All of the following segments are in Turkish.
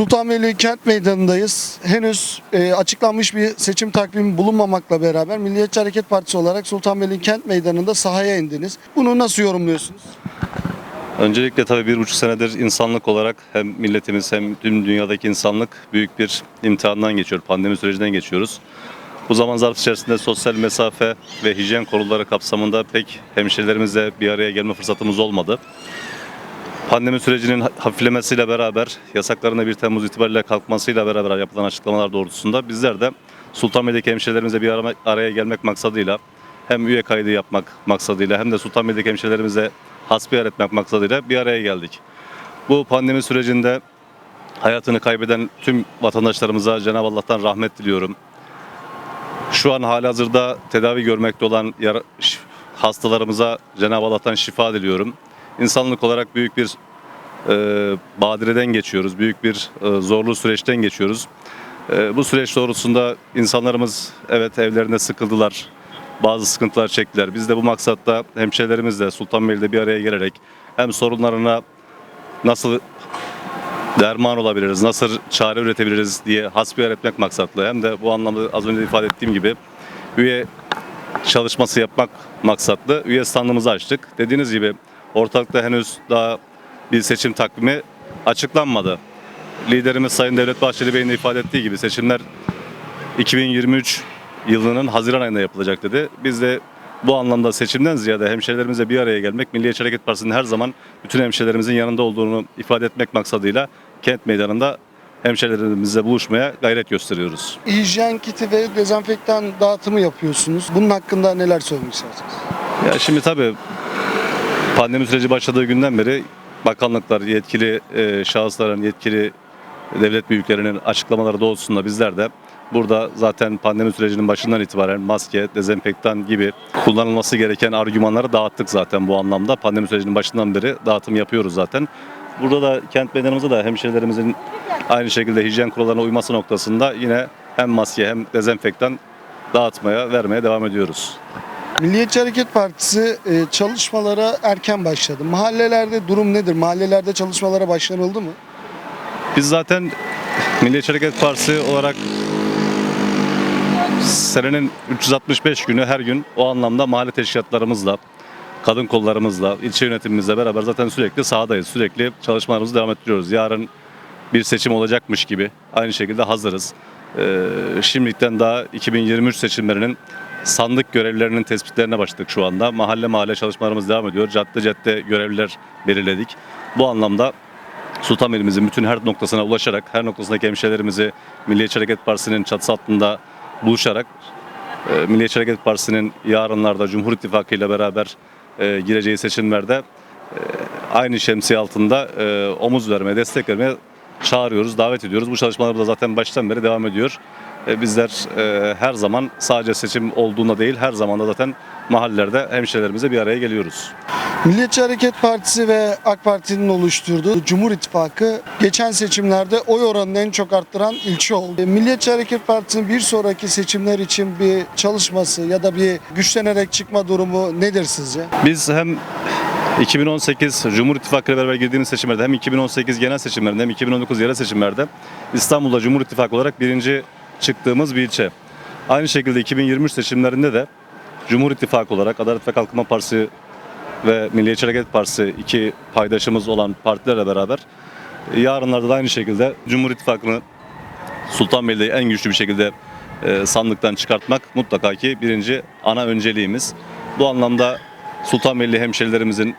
Sultanbeyli Kent Meydanı'ndayız. Henüz e, açıklanmış bir seçim takvimi bulunmamakla beraber Milliyetçi Hareket Partisi olarak Sultanbeyli Kent Meydanı'nda sahaya indiniz. Bunu nasıl yorumluyorsunuz? Öncelikle tabii bir buçuk senedir insanlık olarak hem milletimiz hem tüm dünyadaki insanlık büyük bir imtihandan geçiyor. Pandemi sürecinden geçiyoruz. Bu zaman zarfı içerisinde sosyal mesafe ve hijyen konuları kapsamında pek hemşehrilerimizle bir araya gelme fırsatımız olmadı. Pandemi sürecinin hafiflemesiyle beraber, yasakların da 1 Temmuz itibariyle kalkmasıyla beraber yapılan açıklamalar doğrultusunda bizler de Sultanbeyli'deki hemşehrilerimizle bir ara- araya gelmek maksadıyla hem üye kaydı yapmak maksadıyla hem de Sultanbeyli'deki hemşehrilerimize hasbihal etmek maksadıyla bir araya geldik. Bu pandemi sürecinde hayatını kaybeden tüm vatandaşlarımıza Cenab-ı Allah'tan rahmet diliyorum. Şu an halihazırda tedavi görmekte olan hastalarımıza Cenab-ı Allah'tan şifa diliyorum. İnsanlık olarak büyük bir e, badireden geçiyoruz, büyük bir e, zorlu süreçten geçiyoruz. E, bu süreç doğrultusunda insanlarımız evet evlerinde sıkıldılar, bazı sıkıntılar çektiler. Biz de bu maksatta hemşehrilerimizle Sultanbeyli'de bir araya gelerek hem sorunlarına nasıl derman olabiliriz, nasıl çare üretebiliriz diye hasbihal etmek maksatlı. Hem de bu anlamda az önce ifade ettiğim gibi üye çalışması yapmak maksatlı üye standımızı açtık. Dediğiniz gibi ortalıkta henüz daha bir seçim takvimi açıklanmadı. Liderimiz Sayın Devlet Bahçeli Bey'in de ifade ettiği gibi seçimler 2023 yılının Haziran ayında yapılacak dedi. Biz de bu anlamda seçimden ziyade hemşehrilerimizle bir araya gelmek, Milliyetçi Hareket Partisi'nin her zaman bütün hemşehrilerimizin yanında olduğunu ifade etmek maksadıyla kent meydanında hemşehrilerimizle buluşmaya gayret gösteriyoruz. Hijyen kiti ve dezenfektan dağıtımı yapıyorsunuz. Bunun hakkında neler söylemek istersiniz? Ya şimdi tabii pandemi süreci başladığı günden beri bakanlıklar, yetkili e, şahısların, yetkili devlet büyüklerinin açıklamaları doğrultusunda bizler de burada zaten pandemi sürecinin başından itibaren maske, dezenfektan gibi kullanılması gereken argümanları dağıttık zaten bu anlamda. Pandemi sürecinin başından beri dağıtım yapıyoruz zaten. Burada da kent meydanımızda da hemşehrilerimizin aynı şekilde hijyen kurallarına uyması noktasında yine hem maske hem dezenfektan dağıtmaya, vermeye devam ediyoruz. Milliyetçi Hareket Partisi e, çalışmalara erken başladı. Mahallelerde durum nedir? Mahallelerde çalışmalara başlanıldı mı? Biz zaten Milliyetçi Hareket Partisi olarak senenin 365 günü her gün o anlamda mahalle teşkilatlarımızla, kadın kollarımızla, ilçe yönetimimizle beraber zaten sürekli sahadayız. Sürekli çalışmalarımızı devam ettiriyoruz. Yarın bir seçim olacakmış gibi aynı şekilde hazırız. Ee, şimdilikten daha 2023 seçimlerinin sandık görevlilerinin tespitlerine başladık şu anda. Mahalle mahalle çalışmalarımız devam ediyor. Cadde cadde görevliler belirledik. Bu anlamda Sultanbeyli'mizin bütün her noktasına ulaşarak, her noktasındaki hemşehrilerimizi Milliyetçi Hareket Partisi'nin çatısı altında buluşarak e, Milliyetçi Hareket Partisi'nin yarınlarda Cumhur İttifakı ile beraber e, gireceği seçimlerde e, aynı şemsiye altında omuz vermeye, destek vermeye çağırıyoruz, davet ediyoruz. Bu çalışmalarımız da zaten baştan beri devam ediyor. E, bizler e, her zaman sadece seçim olduğunda değil, her zaman da zaten mahallelerde hemşehrilerimize bir araya geliyoruz. Milliyetçi Hareket Partisi ve AK Parti'nin oluşturduğu Cumhur İttifakı geçen seçimlerde oy oranını en çok arttıran ilçe oldu. E, Milliyetçi Hareket Partisi'nin bir sonraki seçimler için bir çalışması ya da bir güçlenerek çıkma durumu nedir sizce? Biz hem 2018 Cumhur İttifakı ile beraber girdiğimiz seçimlerde hem 2018 genel seçimlerinde hem 2019 yerel seçimlerde İstanbul'da Cumhur İttifakı olarak birinci çıktığımız bir ilçe. Aynı şekilde 2023 seçimlerinde de Cumhur İttifakı olarak Adalet ve Kalkınma Partisi ve Milliyetçi Hareket Partisi iki paydaşımız olan partilerle beraber yarınlarda da aynı şekilde Cumhur İttifakı'nı Sultanbeyli'de en güçlü bir şekilde e, sandıktan çıkartmak mutlaka ki birinci ana önceliğimiz. Bu anlamda Sultanbeyli hemşerilerimizin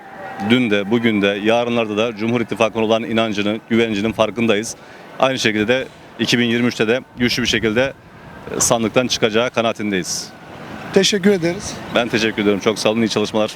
dün de bugün de yarınlarda da Cumhur İttifakı'na olan inancını, güvencinin farkındayız. Aynı şekilde de 2023'te de güçlü bir şekilde e, sandıktan çıkacağı kanaatindeyiz. Teşekkür ederiz. Ben teşekkür ediyorum. Çok sağ olun. İyi çalışmalar.